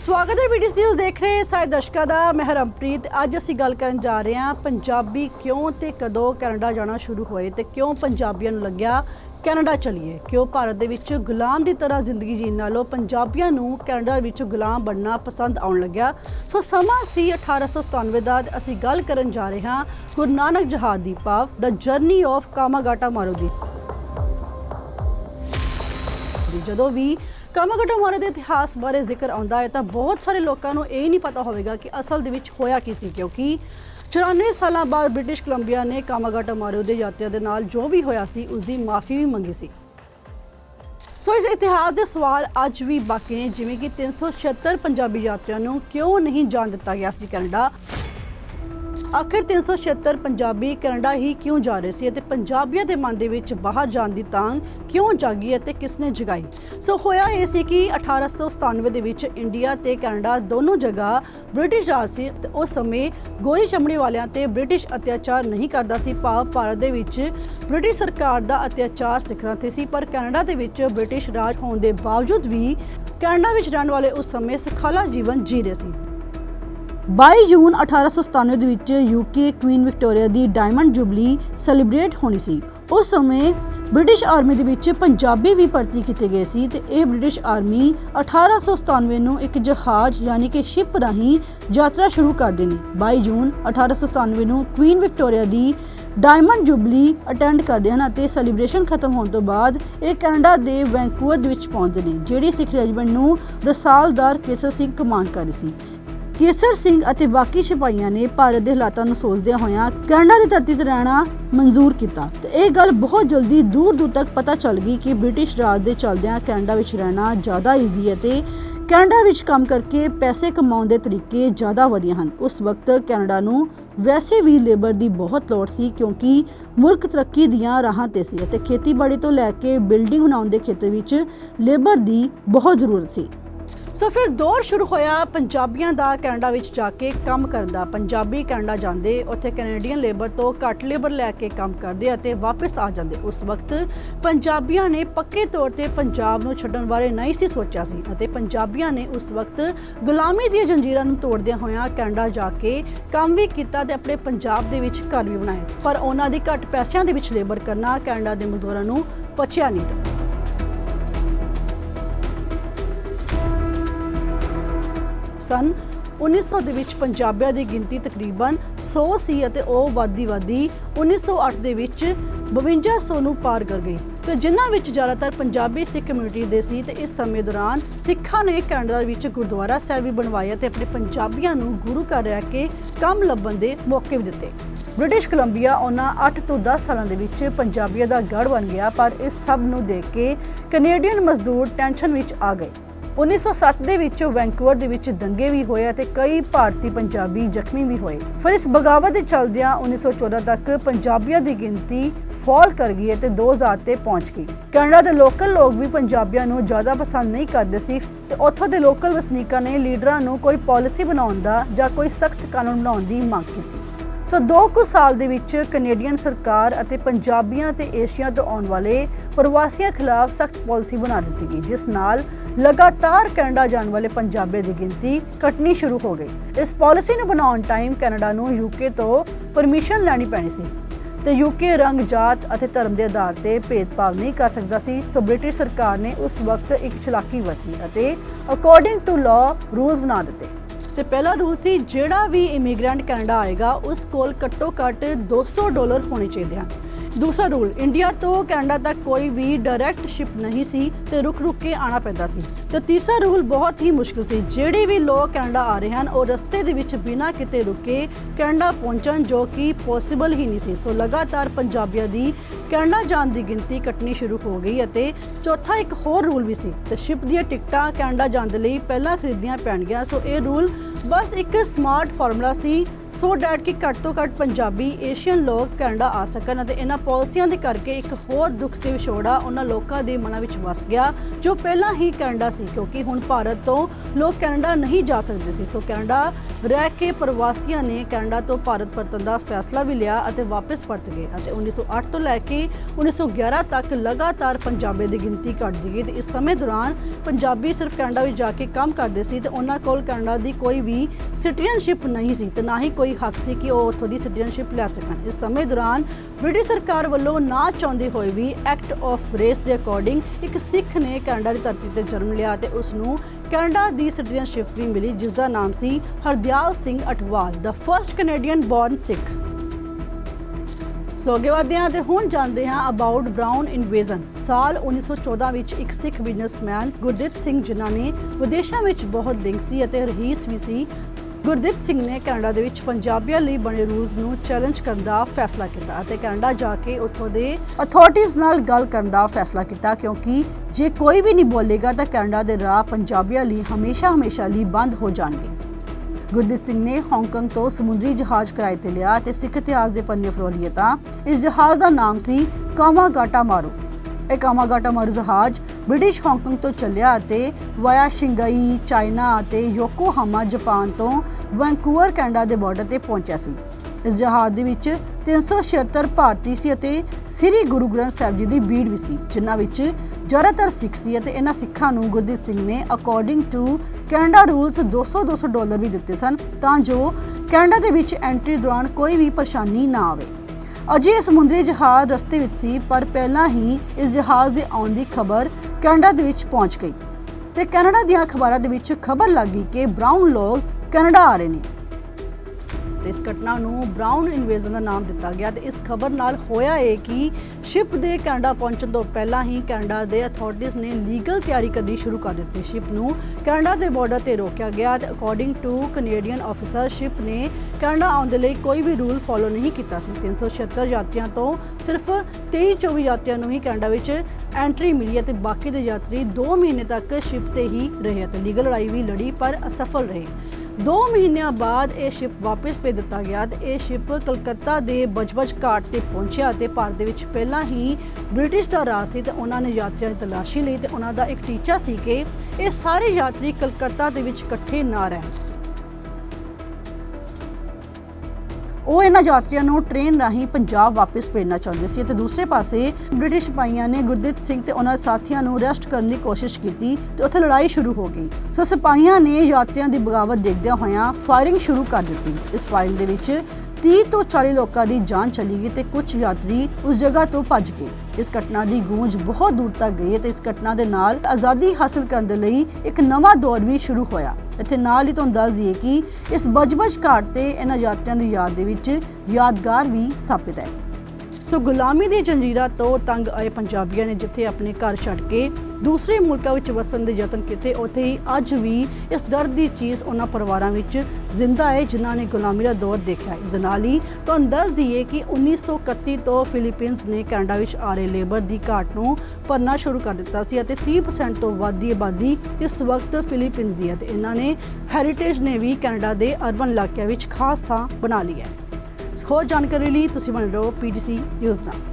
ਸਵਾਗਤ ਹੈ ਬੀਟੀਸ ਨਿਊਜ਼ ਦੇਖ ਰਹੇ ਸਾਰੇ ਦਰਸ਼ਕਾਂ ਦਾ। ਮੈਂ ਹਰਮਪ੍ਰੀਤ, ਅੱਜ ਅਸੀਂ ਗੱਲ ਕਰਨ ਜਾ ਰਹੇ ਹਾਂ ਪੰਜਾਬੀ ਕਿਉਂ ਤੇ ਕਦੋਂ ਕੈਨੇਡਾ ਜਾਣਾ ਸ਼ੁਰੂ ਹੋਏ ਤੇ ਕਿਉਂ ਪੰਜਾਬੀਆਂ ਨੂੰ ਲੱਗਿਆ ਕੈਨੇਡਾ ਚਲੀਏ? ਕਿਉਂ ਭਾਰਤ ਦੇ ਵਿੱਚ ਗੁਲਾਮ ਦੀ ਤਰ੍ਹਾਂ ਜ਼ਿੰਦਗੀ ਜੀਣ ਨਾਲੋਂ ਪੰਜਾਬੀਆਂ ਨੂੰ ਕੈਨੇਡਾ ਵਿੱਚ ਗੁਲਾਮ ਬਣਨਾ ਪਸੰਦ ਆਉਣ ਲੱਗਿਆ? ਸੋ ਸਮਾਂ ਸੀ 1897 ਦਾ ਅਸੀਂ ਗੱਲ ਕਰਨ ਜਾ ਰਹੇ ਹਾਂ ਗੁਰੂ ਨਾਨਕ ਜਹਾਦ ਦੀ ਪਾਵ ਦਾ ਜਰਨੀ ਆਫ ਕਾਮਾਗਾਟਾ ਮਾਰੂਦੀ ਦੀ ਜਦੋਂ ਵੀ ਕਾਮਾਗਾਟਾ ਮਾਰੇ ਦੇ ਇਤਿਹਾਸ ਬਾਰੇ ਜ਼ਿਕਰ ਆਉਂਦਾ ਹੈ ਤਾਂ ਬਹੁਤ ਸਾਰੇ ਲੋਕਾਂ ਨੂੰ ਇਹ ਨਹੀਂ ਪਤਾ ਹੋਵੇਗਾ ਕਿ ਅਸਲ ਦੇ ਵਿੱਚ ਹੋਇਆ ਕੀ ਸੀ, ਕਿਉਂਕਿ 94 ਸਾਲਾਂ ਬਾਅਦ ਬ੍ਰਿਟਿਸ਼ ਕੋਲੰਬੀਆ ਨੇ ਕਾਮਾਗਾਟਾ ਮਾਰੇ ਦੇ ਯਾਤਰੀਆਂ ਦੇ ਨਾਲ ਜੋ ਵੀ ਹੋਇਆ ਸੀ ਉਸ ਦੀ ਮਾਫੀ ਵੀ ਮੰਗੀ ਸੀ। ਸੋ ਇਸ ਇਤਿਹਾਸ ਦੇ ਸਵਾਲ ਅੱਜ ਵੀ ਬਾਕੀ ਨੇ, ਜਿਵੇਂ ਕਿ 376 ਪੰਜਾਬੀ ਯਾਤਰੀਆਂ ਨੂੰ ਕਿਉਂ ਨਹੀਂ ਜਾਣ ਦਿੱਤਾ ਗਿਆ ਸੀ ਕੈਨੇਡਾ? ਆਖਿਰ 376 ਪੰਜਾਬੀ ਕੈਨੇਡਾ ਹੀ ਕਿਉਂ ਜਾ ਰਹੇ ਸੀ ਅਤੇ ਪੰਜਾਬੀਆਂ ਦੇ ਮਨ ਦੇ ਵਿੱਚ ਬਾਹਰ ਜਾਣ ਦੀ ਤਾਂਗ ਕਿਉਂ ਜਾਗੀ ਅਤੇ ਕਿਸ ਨੇ ਜਗਾਈ? ਸੋ ਹੋਇਆ ਇਹ ਸੀ ਕਿ 1897 ਦੇ ਵਿੱਚ ਇੰਡੀਆ ਤੇ ਕੈਨੇਡਾ ਦੋਨੋਂ ਜਗ੍ਹਾ ਬ੍ਰਿਟਿਸ਼ ਰਾਜ ਸੀ ਤੇ ਉਸ ਸਮੇਂ ਗੋਰੀ ਚਮੜੀ ਵਾਲਿਆਂ ਤੇ ਬ੍ਰਿਟਿਸ਼ ਅਤਿਆਚਾਰ ਨਹੀਂ ਕਰਦਾ ਸੀ। ਭਾਵ ਭਾਰਤ ਦੇ ਵਿੱਚ ਬ੍ਰਿਟਿਸ਼ ਸਰਕਾਰ ਦਾ ਅਤਿਆਚਾਰ ਸਿਖਰਾਂ ਤੇ ਸੀ, ਪਰ ਕੈਨੇਡਾ ਦੇ ਵਿੱਚ ਬ੍ਰਿਟਿਸ਼ ਰਾਜ ਹੋਣ ਦੇ ਬਾਵਜੂਦ ਵੀ ਕੈਨੇਡਾ ਵਿੱਚ ਰਹਿਣ ਵਾਲੇ ਉਸ ਸਮੇਂ ਸਖਾਲਾ ਜੀਵਨ ਜੀ ਰਹੇ ਸੀ। 22 ਜੂਨ 1897 ਦੇ ਵਿੱਚ ਯੂਕੇ ਕੁਈਨ ਵਿਕਟੋਰੀਆ ਦੀ ਡਾਇਮੰਡ ਜੁਬਲੀ ਸੈਲੀਬ੍ਰੇਟ ਹੋਣੀ ਸੀ। ਉਸ ਸਮੇਂ ਬ੍ਰਿਟਿਸ਼ ਆਰਮੀ ਦੇ ਵਿੱਚ ਪੰਜਾਬੀ ਵੀ ਭਰਤੀ ਕੀਤੇ ਗਏ ਸੀ ਤੇ ਇਹ ਬ੍ਰਿਟਿਸ਼ ਆਰਮੀ 1897 ਨੂੰ ਇੱਕ ਜਹਾਜ਼ ਯਾਨੀ ਕਿ ਸ਼ਿਪ ਰਾਹੀਂ ਯਾਤਰਾ ਸ਼ੁਰੂ ਕਰ ਦੇਣੀ 22 ਜੂਨ 1897 ਨੂੰ ਕੁਈਨ ਵਿਕਟੋਰੀਆ ਦੀ ਡਾਇਮੰਡ ਜੁਬਲੀ ਅਟੈਂਡ ਕਰਦੇ ਹਨ ਅਤੇ ਸੈਲੀਬ੍ਰੇਸ਼ਨ ਖਤਮ ਹੋਣ ਤੋਂ ਬਾਅਦ ਇਹ ਕੈਨੇਡਾ ਦੇ ਵੈਂਕੂਵਰ ਦੇ ਵਿੱਚ ਪਹੁੰਚਦੇ ਨੇ, ਜਿਹੜੀ ਸਿੱਖ ਰੈਜੀਮੈਂਟ ਨੂੰ ਰਸਾਲਦਾਰ ਕੇਸਰ ਸਿੰਘ ਕਮਾਂਡ ਕਰ ਰਹੀ ਸੀ। ਕੇਸਰ ਸਿੰਘ ਅਤੇ ਬਾਕੀ ਸਿਪਾਹੀਆਂ ਨੇ ਭਾਰਤ ਦੇ ਹਾਲਾਤਾਂ ਨੂੰ ਸੋਚਦਿਆਂ ਹੋਇਆਂ ਕੈਨੇਡਾ ਦੀ ਧਰਤੀ ਤੇ ਰਹਿਣਾ ਮਨਜ਼ੂਰ ਕੀਤਾ। ਤੇ ਇਹ ਗੱਲ ਬਹੁਤ ਜਲਦੀ ਦੂਰ ਦੂਰ ਤੱਕ ਪਤਾ ਚੱਲ ਗਈ ਕਿ ਬ੍ਰਿਟਿਸ਼ ਰਾਜ ਦੇ ਚਲਦਿਆਂ ਕੈਨੇਡਾ ਵਿੱਚ ਰਹਿਣਾ ਜ਼ਿਆਦਾ ਈਜ਼ੀ ਹੈ ਤੇ ਕੈਨੇਡਾ ਵਿੱਚ ਕੰਮ ਕਰਕੇ ਪੈਸੇ ਕਮਾਉਣ ਦੇ ਤਰੀਕੇ ਜ਼ਿਆਦਾ ਵਧੀਆ ਹਨ। ਉਸ ਵਕਤ ਕੈਨੇਡਾ ਨੂੰ ਵੈਸੇ ਵੀ ਲੇਬਰ ਦੀ ਬਹੁਤ ਲੋੜ ਸੀ ਕਿਉਂਕਿ ਮੁਲਕ ਤਰੱਕੀ ਦੀਆਂ ਰਾਹਾਂ ਤੇ ਸੀ ਅਤੇ ਖੇਤੀਬਾੜੀ ਤੋਂ ਲੈ ਕੇ ਬਿਲਡਿੰਗ ਬਣਾਉਣ ਦੇ ਖੇਤਰ ਵਿੱਚ ਲੇਬਰ ਦੀ ਬਹੁਤ ਜ਼ਰੂਰਤ ਸੀ। ਸੋ ਫਿਰ ਦੌਰ ਸ਼ੁਰੂ ਹੋਇਆ ਪੰਜਾਬੀਆਂ ਦਾ ਕੈਨੇਡਾ ਵਿੱਚ ਜਾ ਕੇ ਕੰਮ ਕਰਨ ਦਾ। ਪੰਜਾਬੀ ਕੈਨੇਡਾ ਜਾਂਦੇ, ਉੱਥੇ ਕੈਨੇਡੀਅਨ ਲੇਬਰ ਤੋਂ ਘੱਟ ਲੇਬਰ ਲੈ ਕੇ ਕੰਮ ਕਰਦੇ ਅਤੇ ਵਾਪਸ ਆ ਜਾਂਦੇ। ਉਸ ਵਕਤ ਪੰਜਾਬੀਆਂ ਨੇ ਪੱਕੇ ਤੌਰ ਤੇ ਪੰਜਾਬ ਨੂੰ ਛੱਡਣ ਬਾਰੇ ਨਹੀਂ ਸੀ ਸੋਚਿਆ ਸੀ ਅਤੇ ਪੰਜਾਬੀਆਂ ਨੇ ਉਸ ਵਕਤ ਗੁਲਾਮੀ ਦੀਆਂ ਜੰਜੀਰਾਂ ਨੂੰ ਤੋੜਦਿਆਂ ਹੋਇਆਂ ਕੈਨੇਡਾ ਜਾ ਕੇ ਕੰਮ ਵੀ ਕੀਤਾ ਤੇ ਆਪਣੇ ਪੰਜਾਬ ਦੇ ਵਿੱਚ ਘਰ ਵੀ ਬਣਾਏ। ਪਰ ਉਹਨਾਂ ਦੀ ਘੱਟ ਪੈਸਿਆਂ ਦੇ ਵਿੱਚ ਲੇਬਰ ਕਰਨਾ ਕੈਨੇਡਾ ਦੇ ਮਜ਼ਦੂਰਾਂ ਨੂੰ ਪਚਿਆ ਨਹੀਂ। ਸਨ। 1900 ਦੇ ਵਿੱਚ ਪੰਜਾਬੀਆਂ ਦੀ ਗਿਣਤੀ ਤਕਰੀਬਨ 100 ਸੀ ਅਤੇ ਉਹ ਵਾਦੀ ਵਾਦੀ 1908 ਦੇ ਵਿੱਚ 5200 ਨੂੰ ਪਾਰ ਕਰ ਗਈ। ਤੇ ਜਿਨ੍ਹਾਂ ਵਿੱਚ ਜ਼ਿਆਦਾਤਰ ਪੰਜਾਬੀ ਸਿੱਖ ਕਮਿਊਨਿਟੀ ਦੇ ਸੀ ਤੇ ਇਸ ਸਮੇਂ ਦੌਰਾਨ ਸਿੱਖਾਂ ਨੇ ਕੈਨੇਡਾ ਵਿੱਚ ਗੁਰਦੁਆਰਾ ਸਾਹਿਬ ਵੀ ਬਣਵਾਇਆ ਤੇ ਆਪਣੇ ਪੰਜਾਬੀਆਂ ਨੂੰ ਗੁਰੂ ਘਰ ਰਹਿ ਕੇ ਕੰਮ ਲੱਭਣ ਦੇ ਮੌਕੇ ਵੀ ਦਿੱਤੇ। ਬ੍ਰਿਟਿਸ਼ ਕੋਲੰਬੀਆ ਉਹਨਾਂ 8 ਤੋਂ 10 ਸਾਲਾਂ ਦੇ ਵਿੱਚ ਪੰਜਾਬੀਆਂ ਦਾ ਗੜ ਬਣ ਗਿਆ, ਪਰ ਇਸ ਸਭ ਨੂੰ ਦੇਖ ਕੇ ਕੈਨੇਡੀਅਨ ਮਜ਼ਦੂਰ ਟੈਨਸ਼ਨ ਵਿੱਚ ਆ ਗਏ। 1907 ਦੇ ਵਿੱਚ ਵੈਂਕੂਵਰ ਦੇ ਵਿੱਚ ਦੰਗੇ ਵੀ ਹੋਏ ਅਤੇ ਕਈ ਭਾਰਤੀ ਪੰਜਾਬੀ ਜ਼ਖਮੀ ਵੀ ਹੋਏ। ਫਿਰ ਇਸ ਬਗਾਵਤ ਦੇ ਚਲਦਿਆਂ 1914 ਤੱਕ ਪੰਜਾਬੀਆਂ ਦੀ ਗਿਣਤੀ ਫਾਲ ਕਰ ਗਈ ਅਤੇ 2000 ਤੇ ਪਹੁੰਚ ਗਈ। ਕੈਨੇਡਾ ਦੇ ਲੋਕਲ ਲੋਕ ਵੀ ਪੰਜਾਬੀਆਂ ਨੂੰ ਜ਼ਿਆਦਾ ਪਸੰਦ ਨਹੀਂ ਕਰਦੇ ਸੀ ਤੇ ਉੱਥੋਂ ਦੇ ਲੋਕਲ ਵਸਨੀਕਾਂ ਨੇ ਲੀਡਰਾਂ ਨੂੰ ਕੋਈ ਪਾਲਿਸੀ ਬਣਾਉਣ ਦਾ ਜਾਂ ਕੋਈ ਸਖਤ ਕਾਨੂੰਨ ਬਣਾਉਣ ਦੀ ਮੰਗ ਕੀਤੀ। ਸੋ ਦੋ ਕੁ ਸਾਲ ਦੇ ਵਿੱਚ ਕੈਨੇਡੀਅਨ ਸਰਕਾਰ ਅਤੇ ਪੰਜਾਬੀਆਂ ਤੇ ਏਸ਼ੀਆ ਤੋਂ ਆਉਣ ਵਾਲੇ ਪ੍ਰਵਾਸੀਆਂ ਖਿਲਾਫ ਸਖਤ ਪਾਲਿਸੀ ਬਣਾ ਦਿੱਤੀ ਗਈ, ਜਿਸ ਨਾਲ ਲਗਾਤਾਰ ਕੈਨੇਡਾ ਜਾਣ ਵਾਲੇ ਪੰਜਾਬੀਆਂ ਦੀ ਗਿਣਤੀ ਘਟਣੀ ਸ਼ੁਰੂ ਹੋ ਗਈ। ਇਸ ਪਾਲਿਸੀ ਨੂੰ ਬਣਾਉਣ ਟਾਈਮ ਕੈਨੇਡਾ ਨੂੰ ਯੂਕੇ ਤੋਂ ਪਰਮਿਸ਼ਨ ਲੈਣੀ ਪੈਣੀ ਸੀ ਤੇ ਯੂਕੇ ਰੰਗ, ਜਾਤ ਅਤੇ ਧਰਮ ਦੇ ਆਧਾਰ ਤੇ ਭੇਦਭਾਵ ਨਹੀਂ ਕਰ ਸਕਦਾ ਸੀ। ਸੋ ਬ੍ਰਿਟਿਸ਼ ਸਰਕਾਰ ਨੇ ਉਸ ਵਕਤ ਇੱਕ ਚਲਾਕੀ ਵਰਤੀ ਅਤੇ ਅਕੋਰਡਿੰਗ ਟੂ ਲਾਅ ਰੂਲਸ ਬਣਾ ਦਿੱਤੇ। ਤੇ ਪਹਿਲਾ ਰੂਲ ਸੀ, ਜਿਹੜਾ ਵੀ ਇਮੀਗ੍ਰੈਂਟ ਕੈਨੇਡਾ ਆਏਗਾ, ਉਸ ਕੋਲ ਘੱਟੋ ਘੱਟ 200 ਡਾਲਰ ਹੋਣੇ ਚਾਹੀਦੇ ਹਨ। ਦੂਸਰਾ ਰੂਲ, ਇੰਡੀਆ ਤੋਂ ਕੈਨੇਡਾ ਤੱਕ ਕੋਈ ਵੀ ਡਾਇਰੈਕਟ ਸ਼ਿਪ ਨਹੀਂ ਸੀ ਤੇ ਰੁਕ ਰੁਕ ਕੇ ਆਣਾ ਪੈਂਦਾ ਸੀ। ਤੇ ਤੀਸਰਾ ਰੂਲ ਬਹੁਤ ਹੀ ਮੁਸ਼ਕਲ ਸੀ, ਜਿਹੜੇ ਵੀ ਲੋਕ ਕੈਨੇਡਾ ਆ ਰਹੇ ਹਨ, ਉਹ ਰਸਤੇ ਦੇ ਵਿੱਚ ਬਿਨਾਂ ਕਿਤੇ ਰੁਕੇ ਕੈਨੇਡਾ ਪਹੁੰਚਣ ਜੋ ਕਿ ਪੋਸੀਬਲ ਹੀ ਨਹੀਂ ਸੀ। ਸੋ ਲਗਾਤਾਰ ਪੰਜਾਬੀਆਂ ਦੀ ਕੈਨੇਡਾ ਜਾਣ ਦੀ ਗਿਣਤੀ ਘਟਣੀ ਸ਼ੁਰੂ ਹੋ ਗਈ ਅਤੇ ਚੌਥਾ ਇੱਕ ਹੋਰ ਰੂਲ ਵੀ ਸੀ, ਤੇ ਸ਼ਿਪ ਦੀਆਂ ਟਿਕਟਾਂ ਕੈਨੇਡਾ ਜਾਣ ਦੇ ਲਈ ਪਹਿਲਾਂ ਖਰੀਦੀਆਂ ਪੈਣਗੀਆਂ। ਸੋ ਇਹ ਰੂਲ ਬਸ ਇੱਕ ਸਮਾਰਟ ਫਾਰਮੂਲਾ ਸੀ ਸੋ ਡੈਟ ਕਿ ਘੱਟ ਤੋਂ ਘੱਟ ਪੰਜਾਬੀ, ਏਸ਼ੀਅਨ ਲੋਕ, ਕੈਨੇਡਾ ਆ ਸਕਣ ਅਤੇ ਇਹਨਾਂ ਪਾਲਿਸੀਆਂ ਦੇ ਕਰਕੇ ਇੱਕ ਹੋਰ ਦੁੱਖ ਤੇ ਵਿਛੋੜਾ ਉਹਨਾਂ ਲੋਕਾਂ ਦੇ ਮਨਾਂ ਵਿੱਚ ਵਸ ਗਿਆ, ਜੋ ਪਹਿਲਾਂ ਹੀ ਕੈਨੇਡਾ ਸੀ, ਕਿਉਂਕਿ ਹੁਣ ਭਾਰਤ ਤੋਂ ਲੋਕ ਕੈਨੇਡਾ ਨਹੀਂ ਜਾ ਸਕਦੇ ਸੀ। ਸੋ ਕੈਨੇਡਾ ਰਹਿ ਕੇ ਪ੍ਰਵਾਸੀਆਂ ਨੇ ਕੈਨੇਡਾ ਤੋਂ ਭਾਰਤ ਪਰਤਣ ਦਾ ਫੈਸਲਾ ਵੀ ਲਿਆ ਅਤੇ ਵਾਪਸ ਪਰਤ ਗਏ ਅਤੇ 1908 ਤੋਂ ਲੈ ਕੇ 1911 ਤੱਕ ਲਗਾਤਾਰ ਪੰਜਾਬੀ ਦੀ ਗਿਣਤੀ ਘਟਦੀ ਗਈ ਤੇ ਇਸ ਸਮੇਂ ਦੌਰਾਨ ਪੰਜਾਬੀ ਸਿਰਫ ਕੈਨੇਡਾ ਵਿੱਚ ਜਾ ਕੇ ਕੰਮ ਕਰਦੇ ਸੀ ਤੇ ਉਹਨਾਂ ਕੋਲ ਕੈਨੇਡਾ ਦੀ ਕੋਈ ਵੀ ਸਿਟੀਜ਼ਨਸ਼ਿਪ ਨਹੀਂ ਸੀ ਤੇ ਨਾ ਹੀ ਕੋਈ ਹੱਕ ਸੀ ਕਿ ਉਹ ਉੱਥੋਂ ਦੀ ਸਿਟੀਜ਼ਨਸ਼ਿਪ ਲੈ ਸਕਣ। ਇਸ ਸਮੇਂ ਦੌਰਾਨ ਬ੍ਰਿਟਿਸ਼ ਸਰਕਾਰ ਵੱਲੋਂ ਨਾ ਚਾਹੁੰਦੇ ਹੋਏ ਵੀ ਐਕਟ ਆਫ ਗ੍ਰੇਸ ਦੇ ਅਕੋਰਡਿੰਗ ਇੱਕ ਸਿੱਖ ਨੇ ਕੈਨੇਡਾ ਦੀ ਧਰਤੀ ਤੇ ਜਨਮ ਲਿਆ ਤੇ ਉਸ ਨੂੰ ਕੈਨੇਡਾ ਦੀ ਸਿਟੀਜ਼ਨਸ਼ਿਪ ਵੀ ਮਿਲੀ, ਜਿਸ ਦਾ ਨਾਮ ਸੀ ਹਰਦਿਆਲ ਸਿੰਘ ਅਟਵਾਲ ਦਾ first Canadian born Sikh so ਅੱਗੇ ਵਧਦੇ ਹਾਂ ਤੇ ਹੁਣ ਜਾਣਦੇ ਹਾਂ ਅਬਾਊਟ ਬ੍ਰਾਊਨ ਇਨਵੇਜ਼ਨ ਸਾਲ 1914 ਵਿੱਚ ਇੱਕ ਸਿੱਖ ਬਿਜ਼ਨਸਮੈਨ ਗੁਰਦਿੱਤ ਸਿੰਘ ਜਿਨ੍ਹਾਂ ਨੇ ਵਿਦੇਸ਼ਾਂ ਵਿੱਚ ਬਹੁਤ ਲਿੰਕ ਸੀ ਅਤੇ ਰਹੀਸ ਵੀ ਸੀ। ਗੁਰਦੀਪ ਸਿੰਘ ਨੇ ਕੈਨੇਡਾ ਦੇ ਵਿੱਚ ਪੰਜਾਬੀਆਂ ਲਈ ਬਣੇ ਰੂਲਸ ਨੂੰ ਚੈਲੰਜ ਕਰਨ ਦਾ ਫੈਸਲਾ ਕੀਤਾ ਅਤੇ ਕੈਨੇਡਾ ਜਾ ਕੇ ਉੱਥੋਂ ਦੇ ਅਥਾਰਟੀਜ਼ ਨਾਲ ਗੱਲ ਕਰਨ ਦਾ ਫੈਸਲਾ ਕੀਤਾ ਕਿਉਂਕਿ ਜੇ ਕੋਈ ਵੀ ਨਹੀਂ ਬੋਲੇਗਾ ਤਾਂ ਕੈਨੇਡਾ ਦੇ ਰਾਹ ਪੰਜਾਬੀਆਂ ਲਈ ਹਮੇਸ਼ਾ ਹਮੇਸ਼ਾ ਲਈ ਬੰਦ ਹੋ ਜਾਣਗੇ। ਗੁਰਦੀਪ ਸਿੰਘ ਨੇ ਹਾਂਗਕਾਂਗ ਤੋਂ ਸਮੁੰਦਰੀ ਜਹਾਜ਼ ਕਿਰਾਏ ਤੇ ਲਿਆ ਤੇ ਸਿੱਖ ਇਤਿਹਾਸ ਦੇ ਪੰਨੇ ਫਰੋਲੀਏ ਤਾਂ ਇਸ ਜਹਾਜ਼ ਦਾ ਨਾਮ ਸੀ ਕਾਮਾਗਾਟਾ ਮਾਰੂ। ਇਹ ਕਾਮਾਗਾਟਾ ਜਹਾਜ਼ ਬ੍ਰਿਟਿਸ਼ ਹਾਂਗਕਾਂਗ ਤੋਂ ਚੱਲਿਆ ਅਤੇ ਵਾਇਆ ਸ਼ਿੰਗਾਈ, ਚਾਈਨਾ ਅਤੇ ਯੋਕੋਹਾਮਾ, ਜਾਪਾਨ ਤੋਂ ਵੈਂਕੂਵਰ, ਕੈਨੇਡਾ ਦੇ ਬਾਰਡਰ ਤੇ ਪਹੁੰਚਿਆ ਸੀ। ਇਸ ਜਹਾਜ਼ ਦੇ ਵਿੱਚ 376 ਭਾਰਤੀ ਸੀ ਅਤੇ ਸ੍ਰੀ ਗੁਰੂ ਗ੍ਰੰਥ ਸਾਹਿਬ ਜੀ ਦੀ ਬੀੜ ਵੀ ਸੀ, ਜਿਨ੍ਹਾਂ ਵਿੱਚ ਜ਼ਿਆਦਾਤਰ ਸਿੱਖ ਸੀ ਅਤੇ ਇਹਨਾਂ ਸਿੱਖਾਂ ਨੂੰ ਗੁਰਦੀਪ ਸਿੰਘ ਨੇ according to Canada rules 200 200 dollar ਵੀ ਦਿੱਤੇ ਸਨ ਤਾਂ ਜੋ ਕੈਨੇਡਾ ਦੇ ਵਿੱਚ ਐਂਟਰੀ ਦੌਰਾਨ ਕੋਈ ਵੀ ਪਰੇਸ਼ਾਨੀ ਨਾ ਆਵੇ। ਅਜੇ ਇਹ ਸਮੁੰਦਰੀ ਜਹਾਜ਼ ਰਸਤੇ ਵਿੱਚ ਸੀ, ਪਰ ਪਹਿਲਾਂ ਹੀ ਇਸ ਜਹਾਜ਼ ਦੇ ਆਉਣ ਦੀ ਖਬਰ ਕੈਨੇਡਾ ਦੇ ਵਿੱਚ ਪਹੁੰਚ ਗਈ। ਤੇ ਕੈਨੇਡਾ ਦੀਆਂ ਅਖਬਾਰਾਂ ਦੇ ਵਿੱਚ ਖਬਰ ਲੱਗ ਗਈ ਕਿ ਬ੍ਰਾਊਨ ਲੋਕ ਕੈਨੇਡਾ ਆ ਰਹੇ ਨੇ। ਇਸ ਘਟਨਾ ਨੂੰ ਬ੍ਰਾਊਨ ਇਨਵੇਜ਼ਨ ਦਾ ਨਾਮ ਦਿੱਤਾ ਗਿਆ ਤੇ ਇਸ ਖਬਰ ਨਾਲ ਹੋਇਆ ਇਹ ਕਿ ਸ਼ਿਪ ਦੇ ਕੈਨੇਡਾ ਪਹੁੰਚਣ ਤੋਂ ਪਹਿਲਾਂ ਹੀ ਕੈਨੇਡਾ ਦੇ ਅਥਾਰਟੀਜ਼ ਨੇ ਲੀਗਲ ਤਿਆਰੀ ਕਰਨੀ ਸ਼ੁਰੂ ਕਰ ਦਿੱਤੀ। ਸ਼ਿਪ ਨੂੰ ਕੈਨੇਡਾ ਦੇ ਬਾਰਡਰ ਤੇ ਰੋਕਿਆ ਗਿਆ ਤੇ according to Canadian officer ship ਨੇ ਕੈਨੇਡਾ ਆਉਣ ਦੇ ਲਈ ਕੋਈ ਵੀ ਰੂਲ ਫੋਲੋ ਨਹੀਂ ਕੀਤਾ ਸੀ। 376 ਯਾਤਰੀਆਂ ਤੋਂ ਸਿਰਫ 23 24 ਯਾਤਰੀਆਂ ਨੂੰ ਹੀ ਕੈਨੇਡਾ ਵਿੱਚ ਐਂਟਰੀ ਮਿਲੀ ਅਤੇ ਬਾਕੀ ਦੇ ਯਾਤਰੀ 2 ਮਹੀਨੇ ਤੱਕ ਸ਼ਿਪ ਤੇ ਹੀ ਰਹੇ ਅਤੇ ਲੀਗਲ ਲੜਾਈ ਵੀ ਲੜੀ ਪਰ ਅਸਫਲ ਰਹੇ। 2 ਮਹੀਨਿਆਂ ਬਾਅਦ ਇਹ ਸ਼ਿਪ ਵਾਪਸ ਭੇਜ ਦਿੱਤਾ ਗਿਆ ਤੇ ਇਹ ਸ਼ਿਪ ਕਲਕੱਤਾ ਦੇ ਬਜਬਜ ਘਾਟ ਤੇ ਪਹੁੰਚਿਆ ਤੇ ਭਾਰਤ ਦੇ ਵਿੱਚ ਪਹਿਲਾਂ ਹੀ ਬ੍ਰਿਟਿਸ਼ ਦਾ ਰਾਜ ਸੀ ਤੇ ਉਹਨਾਂ ਨੇ ਯਾਤਰੀਆਂ ਦੀ ਤਲਾਸ਼ੀ ਲਈ ਤੇ ਉਹਨਾਂ ਦਾ ਇੱਕ ਟੀਚਾ ਸੀ ਕਿ ਇਹ ਸਾਰੇ ਯਾਤਰੀ ਕਲਕੱਤਾ ਦੇ ਵਿੱਚ ਇਕੱਠੇ ਨਾ ਰਹਿਣ। ਉਹ ਇਹਨਾਂ ਯਾਤਰੀਆਂ ਨੂੰ ਟ੍ਰੇਨ ਰਾਹੀਂ ਪੰਜਾਬ ਵਾਪਸ ਭੇਜਣਾ ਚਾਹੁੰਦੇ ਸੀ ਤੇ ਦੂਸਰੇ ਪਾਸੇ ਬ੍ਰਿਟਿਸ਼ ਸਿਪਾਹੀਆਂ ਨੇ ਗੁਰਦਿੱਤ ਸਿੰਘ ਤੇ ਉਹਨਾਂ ਦੇ ਸਾਥੀਆਂ ਨੂੰ ਅਰੈਸਟ ਕਰਨ ਦੀ ਕੋਸ਼ਿਸ਼ ਕੀਤੀ ਤੇ ਉੱਥੇ ਲੜਾਈ ਸ਼ੁਰੂ ਹੋ ਗਈ। ਸੋ ਸਿਪਾਹੀਆਂ ਨੇ ਯਾਤਰੀਆਂ ਦੀ ਬਗਾਵਤ ਦੇਖਦਿਆਂ ਹੋਇਆਂ ਫਾਇਰਿੰਗ ਸ਼ੁਰੂ ਕਰ ਦਿੱਤੀ। ਇਸ ਫਾਇਰਿੰਗ ਦੇ ਵਿੱਚ 30 ਤੋਂ 40 ਲੋਕਾਂ ਦੀ ਜਾਨ ਚਲੀ ਗਈ ਤੇ ਕੁਝ ਯਾਤਰੀ ਉਸ ਜਗ੍ਹਾ ਤੋਂ ਭੱਜ ਗਏ। ਇਸ ਘਟਨਾ ਦੀ ਗੂੰਜ ਬਹੁਤ ਦੂਰ ਤੱਕ ਗਈ ਤੇ ਇਸ ਘਟਨਾ ਦੇ ਨਾਲ ਆਜ਼ਾਦੀ ਹਾਸਲ ਕਰਨ ਦੇ ਲਈ ਇੱਕ ਨਵਾਂ ਦੌਰ ਵੀ ਸ਼ੁਰੂ ਹੋਇਆ। ਇੱਥੇ ਨਾਲ ਹੀ ਤੁਹਾਨੂੰ ਦੱਸ ਦਈਏ ਕਿ ਇਸ ਬਜਬਜ ਘਾਟ ਤੇ ਇਹਨਾਂ ਯਾਤਰੀਆਂ ਦੀ ਯਾਦ ਦੇ ਵਿੱਚ ਯਾਦਗਾਰ ਵੀ ਸਥਾਪਿਤ ਹੈ। ਸੋ ਗੁਲਾਮੀ ਦੀ ਜ਼ੰਜੀਰਾ ਤੋਂ ਤੰਗ ਆਏ ਪੰਜਾਬੀਆਂ ਨੇ ਜਿੱਥੇ ਆਪਣੇ ਘਰ ਛੱਡ ਕੇ ਦੂਸਰੇ ਮੁਲਕਾਂ ਵਿੱਚ ਵਸਣ ਦੇ ਯਤਨ ਕੀਤੇ, ਉੱਥੇ ਹੀ ਅੱਜ ਵੀ ਇਸ ਦਰਦ ਦੀ ਚੀਜ਼ ਉਹਨਾਂ ਪਰਿਵਾਰਾਂ ਵਿੱਚ ਜ਼ਿੰਦਾ ਹੈ, ਜਿਨ੍ਹਾਂ ਨੇ ਗੁਲਾਮੀ ਦਾ ਦੌਰ ਦੇਖਿਆ। ਇਸ ਨਾਲ ਹੀ ਤੁਹਾਨੂੰ ਦੱਸ ਦਈਏ ਕਿ 1931 ਤੋਂ ਫਿਲੀਪੀਨਸ ਨੇ ਕੈਨੇਡਾ ਵਿੱਚ ਆ ਰਹੇ ਲੇਬਰ ਦੀ ਘਾਟ ਨੂੰ ਭਰਨਾ ਸ਼ੁਰੂ ਕਰ ਦਿੱਤਾ ਸੀ ਅਤੇ 30% ਤੋਂ ਵੱਧ ਦੀ ਆਬਾਦੀ ਇਸ ਵਕਤ ਫਿਲੀਪੀਨਸ ਦੀ ਹੈ ਤੇ ਇਹਨਾਂ ਨੇ ਹੈਰੀਟੇਜ ਨੇ ਵੀ ਕੈਨੇਡਾ ਦੇ ਅਰਬਨ ਇਲਾਕਿਆਂ ਵਿੱਚ ਖਾਸ ਥਾਂ ਬਣਾ ਲਈ ਹੈ। ਹੋਰ ਜਾਣਕਾਰੀ ਲਈ ਤੁਸੀਂ ਬਣੇ ਰਹੋ ਪੀਟੀਸੀ ਨਿਊਜ਼ ਨਾਲ।